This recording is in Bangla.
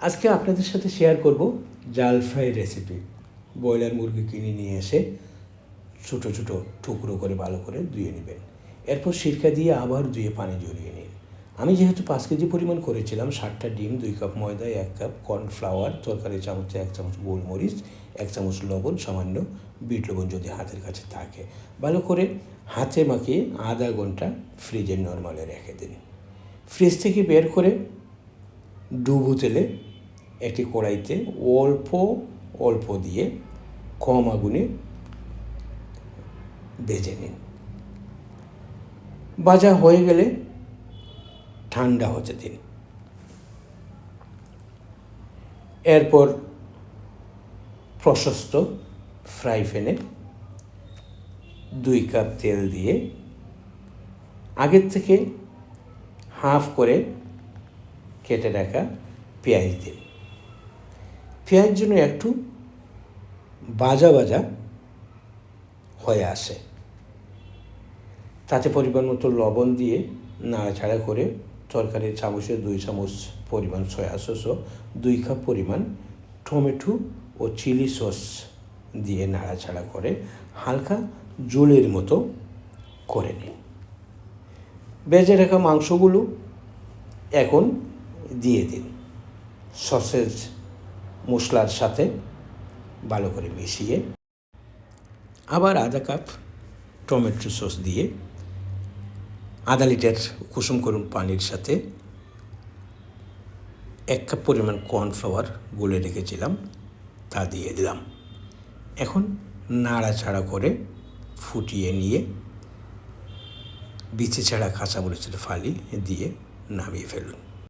আজকে আপনাদের সাথে শেয়ার করব জাল ফ্রাই রেসিপি ব্রয়লার মুরগি কিনে নিয়ে এসে ছোটো ছোটো টুকরো করে ভালো করে ধুয়ে নেবেন। এরপর সিরকা দিয়ে আবার ধুয়ে পানি জড়িয়ে নিন। আমি যেহেতু পাঁচ কেজি পরিমাণ করেছিলাম ষাটটা ডিম, দুই কাপ ময়দা, এক কাপ কর্নফ্লাওয়ার তরকারি চামচে, এক চামচ গোলমরিচ, এক চামচ লবণ, সামান্য বিট লবণ যদি হাতের কাছে থাকে। ভালো করে হাতে মাখিয়ে আধা ঘণ্টা ফ্রিজে নর্মালে রেখে দিন। ফ্রিজ থেকে বের করে ডুবো তেলে একটি কড়াইতে অল্প অল্প দিয়ে কম আগুনে ভেজে নিন। ভাজা হয়ে গেলে ঠান্ডা হতে দিন। এরপর প্রশস্ত ফ্রাই প্যানে দুই কাপ তেল দিয়ে আগের থেকে হাফ করে কেটে রাখা পেঁয়াজ দিন পেঁয়াজ জন্য একটু বাজা বাজা হয়ে আসে। তাতে পরিমাণ মতো লবণ দিয়ে নাড়াচাড়া করে তরকারির চামচে দুই চামচ পরিমাণ সয়া সস ও দুই কাপ পরিমাণ টমেটো ও চিলি সস দিয়ে নাড়াচাড়া করে হালকা জলের মতো করে নিন। বেজে রাখা মাংসগুলো এখন দিয়ে দিন। সসেজ মশলার সাথে ভালো করে মিশিয়ে আবার আধা কাপ টমেটো সস দিয়ে আধা লিটার কুসুম করুন পানির সাথে এক কাপ পরিমাণ কর্নফ্লাওয়ার গুলে রেখেছিলাম, তা দিয়ে দিলাম। এখন নাড়াচাড়া করে ফুটিয়ে নিয়ে বিচে ছাড়া কাঁচা মরিচের ফালি দিয়ে নামিয়ে ফেলুন।